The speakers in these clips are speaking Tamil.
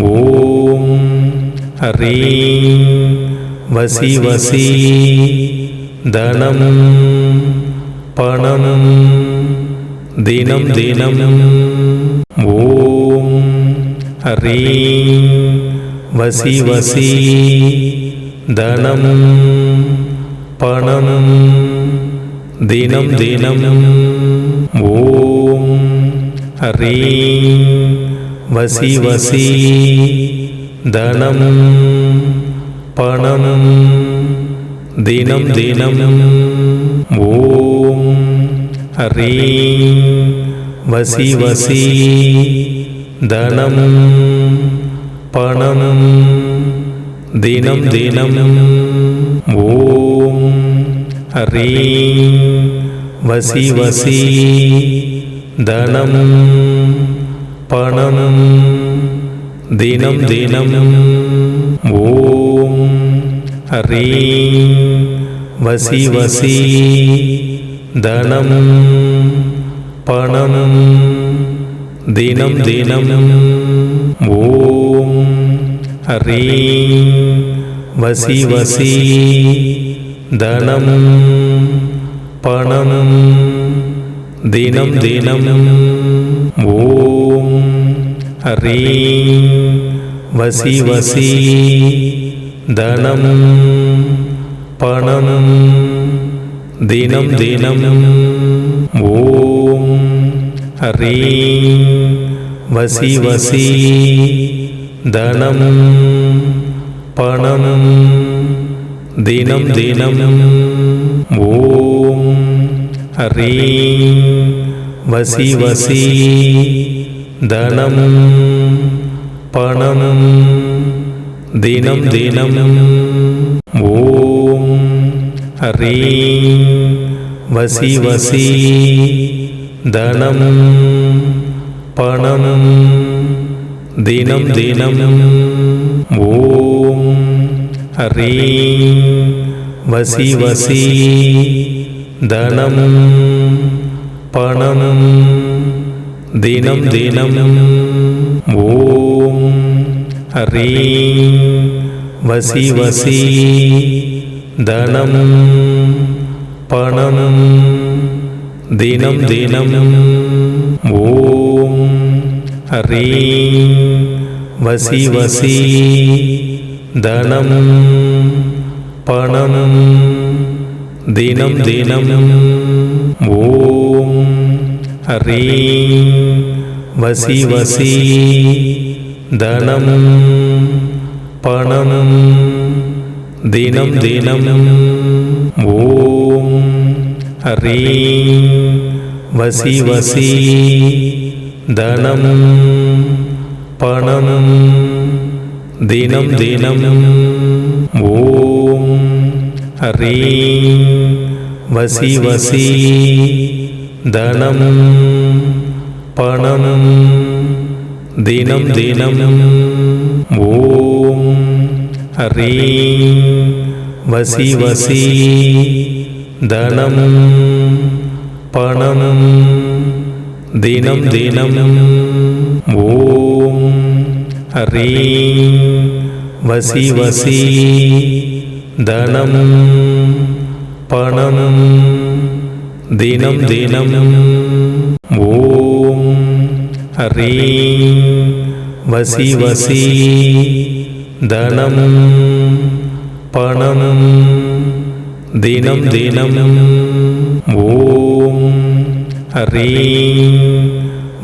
ஓம் ஹரீம். வசி வசி. தனம் பணம். தினம் தினம். ஓம் ஹரீம். வசி வசி. தனம் பணம். தினம் தினம். ஓம் ஹரீம். வசி வசி தனம் பணம் தினம் தினம். ஓம் ஹரீம். வசி வசி தனம் பணம் தினம் தினம். ஓம் ஹரீம். வசி வசி தனம் பணம் தினம் தினம் ஓம் ஹரீம் வசி வசி தனம் பணம் தினம் தினம் ஓம் ஹரீம் வசி வசி தனம் பணம் தினம் தினம் ஓம் ரீம் வசி வசி தனம் பணம் தினம் தினம் ஓம் ரீம் வசி வசி தனம் பணம் தினம் தினம் ஓம் ह्रीं वसि वसि धनं पणं दिनं दिनं ॐ ह्रीं वसि वसि धनं पणं दिनं दिनं ॐ ह्रीं वसि वसि தனம் பணம் தினம் தினம் ஓம் ஹரீம் வசி வசி தனம் பணம் தினம் தினம் ஓம் ஹரீம் வசி வசி தனம் பணம் தினம் தினம் ஓம் ஹரீம் வசி வசி தனம் பணம் தினம் தினம் ஓம் ஹரீம் வசி வசி தனம் பணம் தினம் தினம் ஓம் ह्रीं वसि वसि धनं पणं दिनं दिनं ॐ ह्रीं वसि वसि धनं पणं दिनं दिनं ॐ ह्रीं वसि वसि தனம் பணம் தினம் தினம். ஓம் ஹரீம். வசி வசி. தனம் பணம் தினம் தினம். ஓம் ஹரீம்.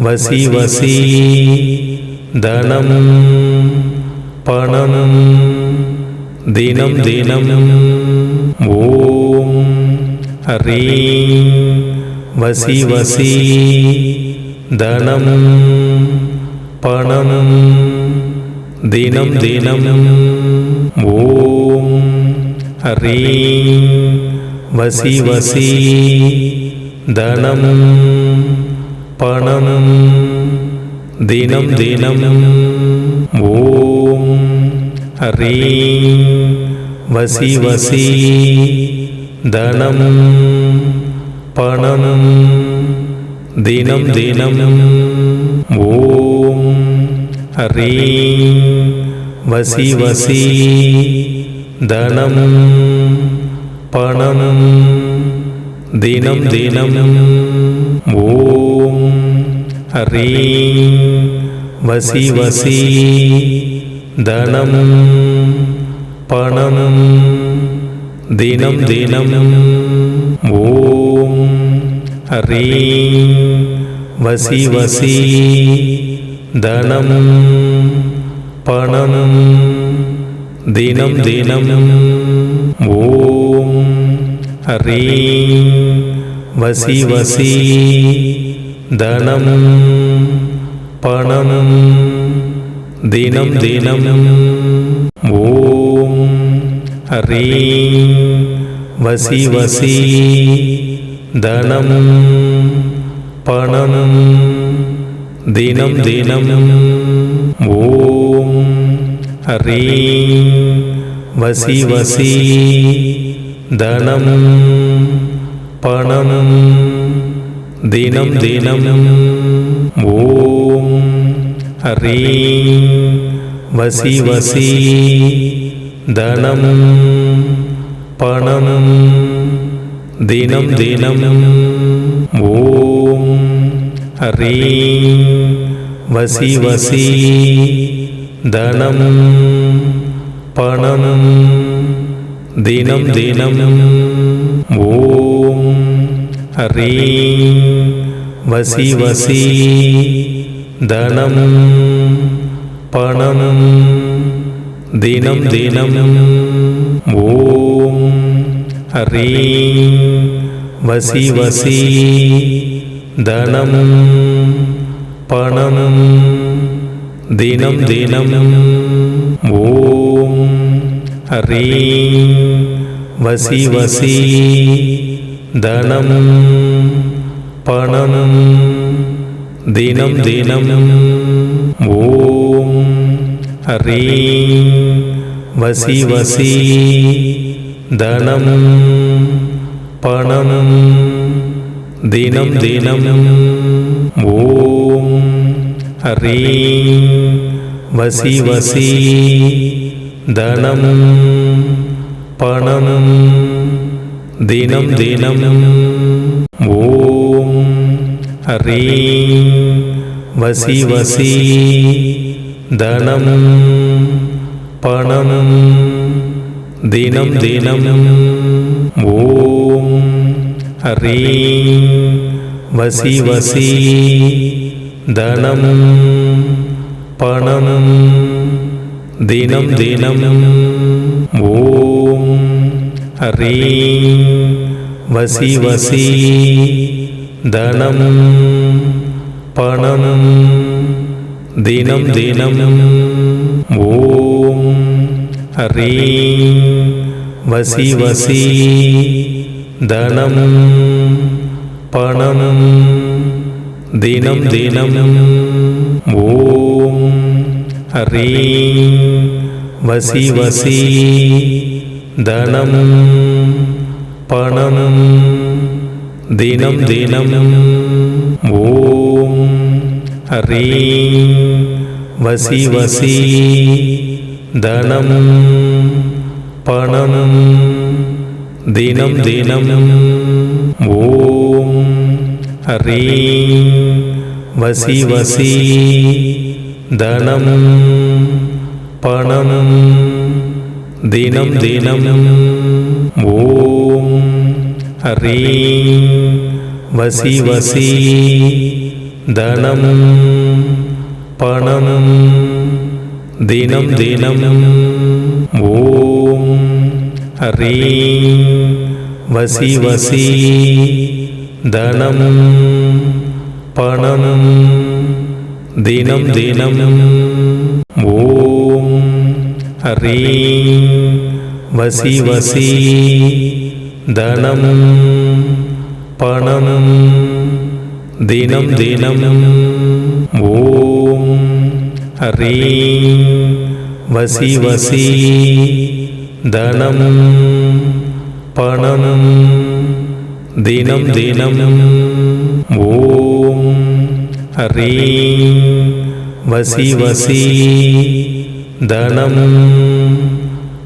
வசி வசி. தனம் பணம் தினம் தினம் ஓம் ஹரீம் வசி வசி தனம் பணம் தினம் தினம் ஓம் ஹரீம் வசி வசி தனம் பணம் தினம் தினம் ஓம் ஹரீம் வசி வசி தனம் பணம் தினம் தினம் ஓம் ஹ்ரீம் வசி வசி தனம் பணம் தினம் தினம் ஓம் ஹ்ரீம் வசி வசி தனம் பணம் தினம் தினம் ஓம் ஹ்ரீம் வசி வசி தனம் பணம் தினம் தினம் ஓம் ஹ்ரீம் வசி வசி தனம் பணம் தினம் தினம் ஓம் ஹ்ரீம் வசி வசி தனம் பணம் தினம் தினம் ஓம் ஹ்ரீம் வசி வசி தனம் பணம் தினம் தினம் ஓம் ஹ்ரீம் வசி வசி தனம் பணம் தினம் தினம் ஓம் ஹ்ரீம் வசி வசி தனம் பணம் தினம் தினம் ஓம் ஹ்ரீம் வசி வசி தனம் பணம் தினம் தினம். ஓம் ஹ்ரீம் வசி வசி. தனம் பணம் தினம் தினம். ஓம் ஹ்ரீம் வசி வசி. தனம் பணம் தினம் தினம் ஓம் ஹ்ரீம் வசி வசி தனம் பணம் தினம் தினம் ஓம் ஹ்ரீம் வசி வசி தனம் பணம் தினம் தினம் ஓம் ஹ்ரீம் வசி வசி தனம் பணம் தினம் தினம் ஓம் ஹ்ரீம் வசி வசி தனம் பணம் தினம் தினம் ஓம் ஹ்ரீம் வசி வசி தனம் பணம் தினம் தினம். ஓம் ஹ்ரீம். வசி வசி. தனம் பணம் தினம் தினம். ஓம் ஹ்ரீம். வசி வசி. தனம் பணம் தினம் தினம் ஓம் ரீம் வசி வசி தனம் பணம் தினம் தினம் ஓம் ரீம் வசி வசி தனம் பணம் தினம் தினம் ஓம் ஹ்ரீம் வசி வசி தனம் பணம் தினம் தினம் ஓம் ஹ்ரீம் வசி வசி தனம் பணம் தினம் தினம் ஓம் ஹ்ரீம் வசி வசி தனம் பணம் தினம் தினம் ஓம் ஹ்ரீம் வசி வசி தனம் பணம் தினம் தினம் ஓம் ஹ்ரீம் வசி வசி தனம்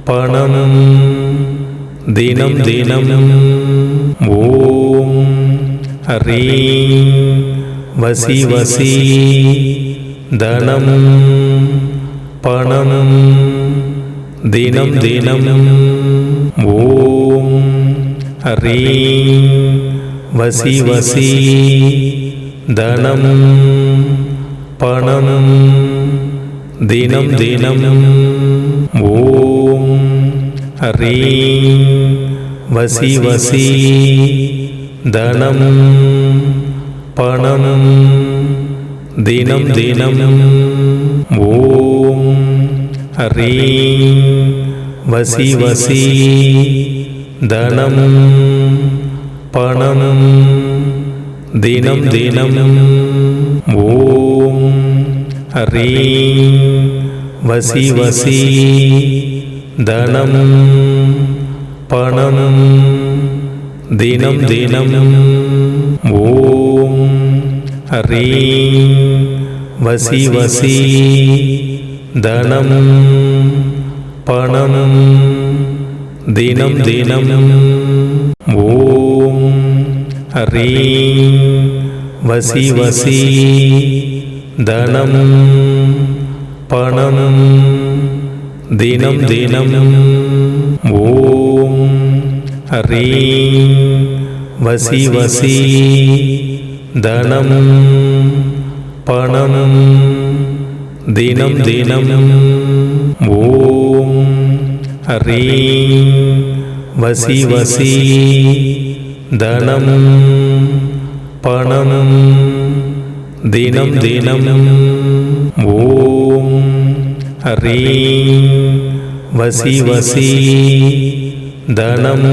பணம் தினம் தினம் ஓம் ஹ்ரீம் வசி வசி தனம் பணம் தினம் தினம் ஓம் ஹ்ரீம் வசி வசி தனம் பணம் தினம் தினம் ஓம் ஹ்ரீம் வசி வசி தனம் பணம் தினம் தினம் ஓம் ஹ்ரீம் வசி வசி தனம் பணம் தினம் தினம் ஓம் ஹ்ரீம் வசி வசி தனம் பணம் தினம் தினம். ஓம் ஹ்ரீம். வசி வசி. தனம் பணம் தினம் தினம். ஓம் ஹ்ரீம். வசி வசி. தனம் பணம் தினம் தினம் ஓம் ஹரீம். வசி வசி தனம் பணம் தினம் தினம் ஓம் ஹரீம். வசி வசி தனம் பணம் தினம் தினம் ஓம் ஹ்ரீம் வசி வசி தனம்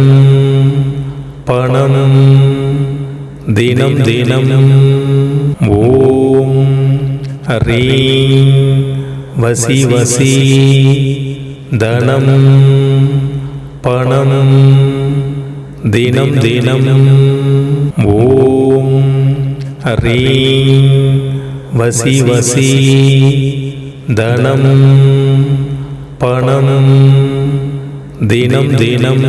பணம் தினம் தினம் ஓம் ஹ்ரீம் வசி வசி தனம் பணம் தினம் தினம் ஓம் ஹ்ரீம் வசி வசி தனம் பணம் தினம் தினம்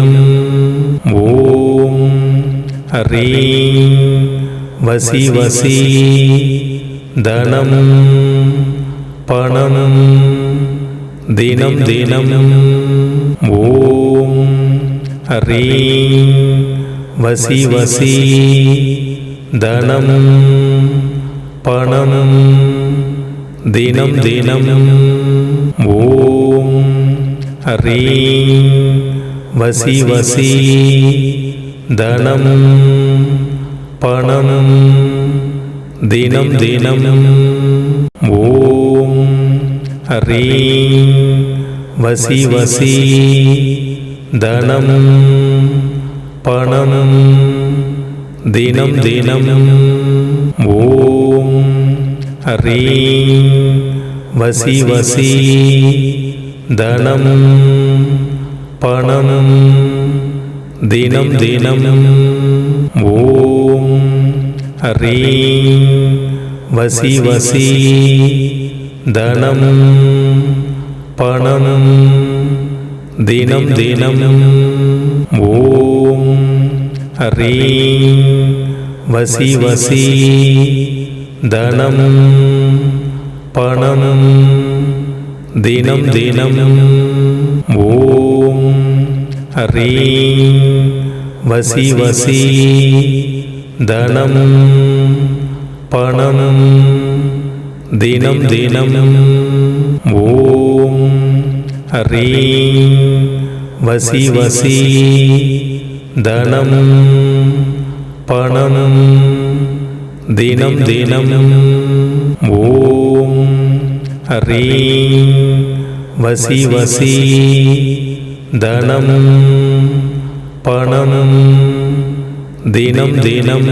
ஓம் ஹ்ரீம் வசி வசி தனம் பணம் தினம் தினம் ஓம் ஹ்ரீம் வசி வசி தனம் பணம் தினம் தினம் ஓம் ஹ்ரீம் வசி வசி தனம் பணம் தினம் தினம் ஓம் ஹ்ரீம் வசி வசி தனம் பணம் தினம் தினம் ஓம் ஹ்ரீம் வசி வசி தனம் பணம் தினம் தினம் ஓம் ஹ்ரீம் வசி வசி தனம் பணம் தினம் தினம் ஓம் ஹ்ரீம் வசி வசி தனம் பணம் தினம் தினம் ஓம் ஹ்ரீம் வசி வசி தனம் பணம் தினம் தினம் ஓம் ஹ்ரீம் வசி வசி தனம் பணம் தினம் தினம் ஓம் ஹரீம் வசி வசி தனம் பணம் தினம் தினம்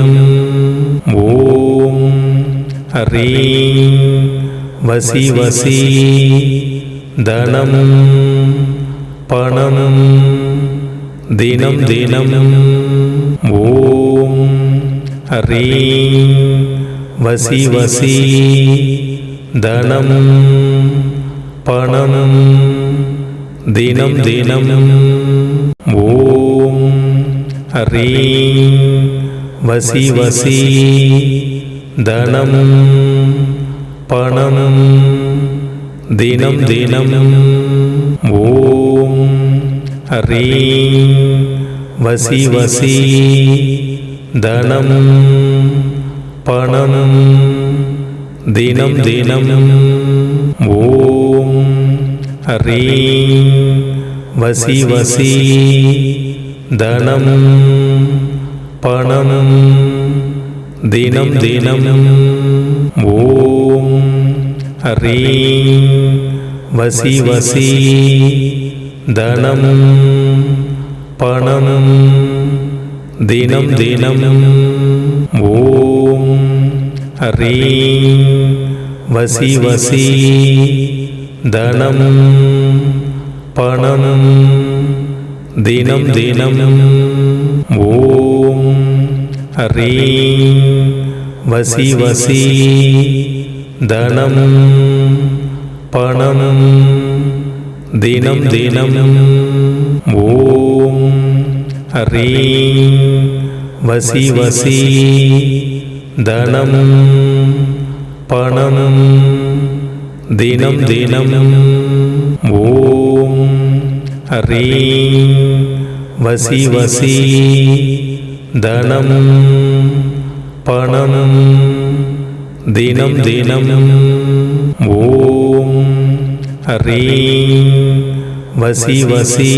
ஓம் ஹரீம் வசி வசி தனம் பணம் தினம் தினம் ஓம் ஹ்ரீம் வசி வசி தனம் பணம் தினம் தினம் ஓம் ஹ்ரீம் வசி வசி தனம் பணம் தினம் தினம் ஓம் ஹ்ரீம் வசி வசி தனம் பணம் தினம் தினம். ஓம் ஹ்ரீம். வசி வசி. தனம் பணம் தினம் தினம். ஓம் ஹ்ரீம். வசி வசி. தனம் பணம் தினம் தினம் ஓம் ரீம் வசி வசி தனம் பணம் தினம் தினம் ஓம் ரீம் வசி வசி தனம் பணம் தினம் தினம் ஓம் ஹ்ரீம் வசி வசி தனம் பணம் தினம் தினம் ஓம் ஹ்ரீம் வசி வசி தனம் பணம் தினம் தினம் ஓம் ஹ்ரீம் வசி வசி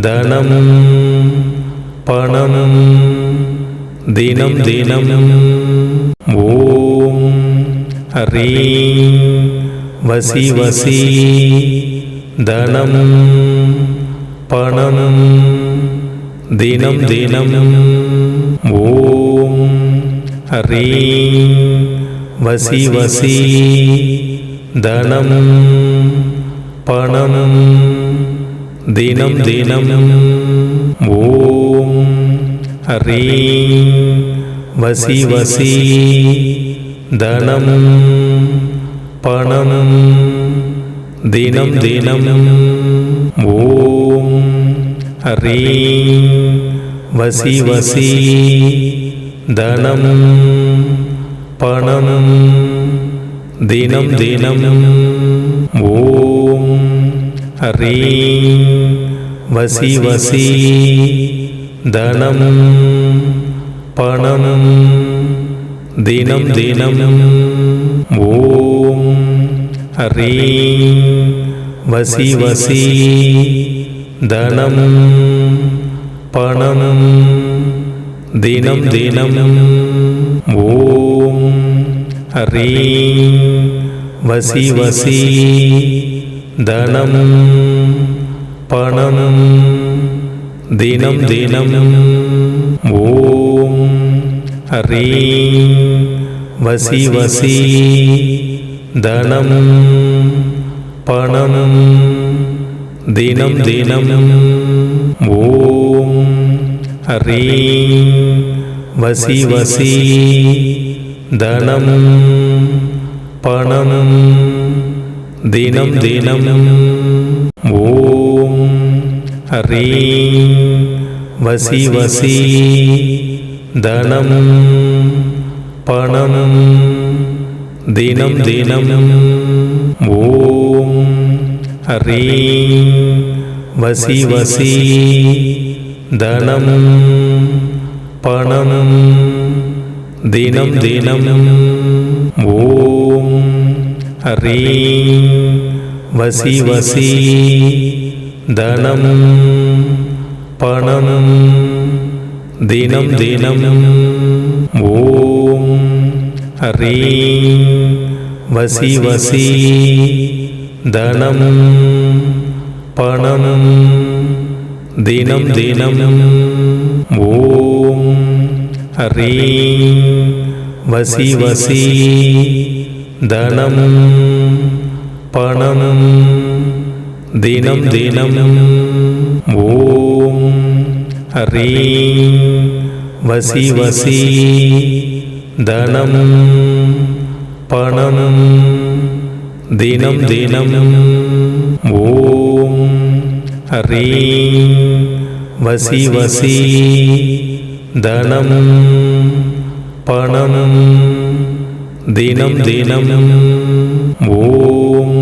தனம் பணம் தினம் தினம். ஓம் ஹ்ரீம். வசி வசி. தனம் பணம் தினம் தினம். ஓம் ஹ்ரீம். வசி வசி. தனம் பணம் தினம் தினம் ஓம் ஹ்ரீம் வசி வசி தனம் பணம் தினம் தினம் ஓம் ஹ்ரீம் வசி வசி தனம் பணம் தினம் தினம் ஓம் ஹ்ரீம் வசி வசி தனம் பணம் தினம் தினம் ஓம் ஹ்ரீம் வசி வசி தனம் பணம் தினம் தினம் ஓம் ஹ்ரீம் வசி வசி தனம் பணம் தினம் தினம் ஓம் ஹ்ரீம் வசி வசி. தனம் பணம் தினம் தினம் ஓம் ஹ்ரீம் வசி. வசி. தனம் பணம் தினம் தினம் ஓம் ஹ்ரீம் வசி வசி தனம் பணம் தினம் தினம் ஓம் ஹ்ரீம் வசி வசி தனம் பணம் தினம் தினம் ஓம் ஹ்ரீம் வசி வசி தனம் பணம் தினம் தினம் ஓம் ஹ்ரீம் வசி வசி தனம் பணம் தினம் தினம் ஓம் ஹ்ரீம் வசி வசி தனம் பணம் தினம் தினம் ஓம் ஹ்ரீம் வசி வசி தனம் பணம் தினம் தினம் ஓம் ஹ்ரீம் வசி வசி தனம் பணம் தினம் தினம் ஓம்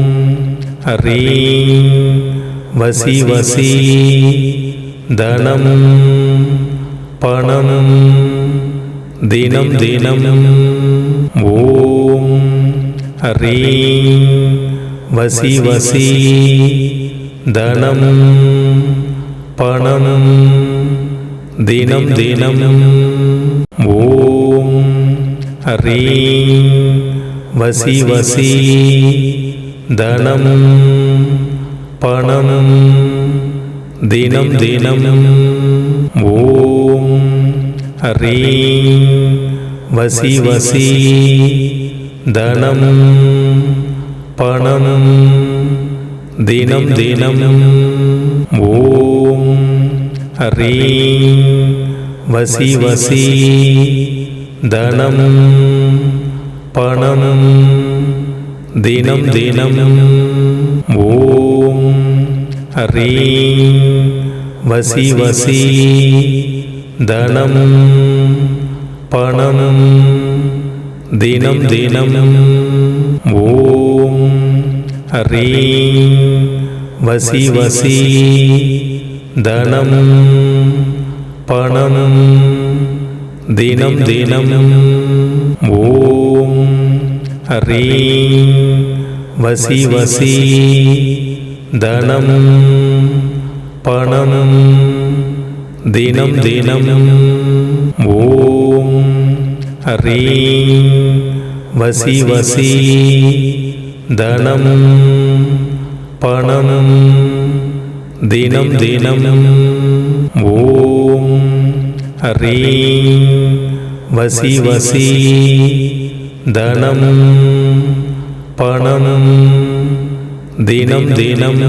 ஹ்ரீம் வசி வசி தனம் பணம் தினம் தினம் ஓம் ஹ்ரீம் வசி வசி தனம் பணம் தினம் தினம் ஓம் ஹ்ரீம் வசி வசி தனம் பணம் தினம் தினம் ஓம் ஹ்ரீம் வசி வசி தனம் பணம் தினம் தினம் ஓம் ஹ்ரீம் வசி வசி தனம் பணம் தினம் தினம். ஓம் ஹ்ரீம். வசி வசி. தனம் பணம் தினம் தினம். ஓம் ஹ்ரீம். வசி வசி. தனம் பணம் தினம் தினம் ஓம் ஹ்ரீம் வசி வசி தனம் பணம் தினம் தினம் ஓம் ஹ்ரீம் வசி வசி தனம் பணம் தினம் தினம் ஓம் ஹரீம் வசி வசி தனம் பணம் தினம் தினம்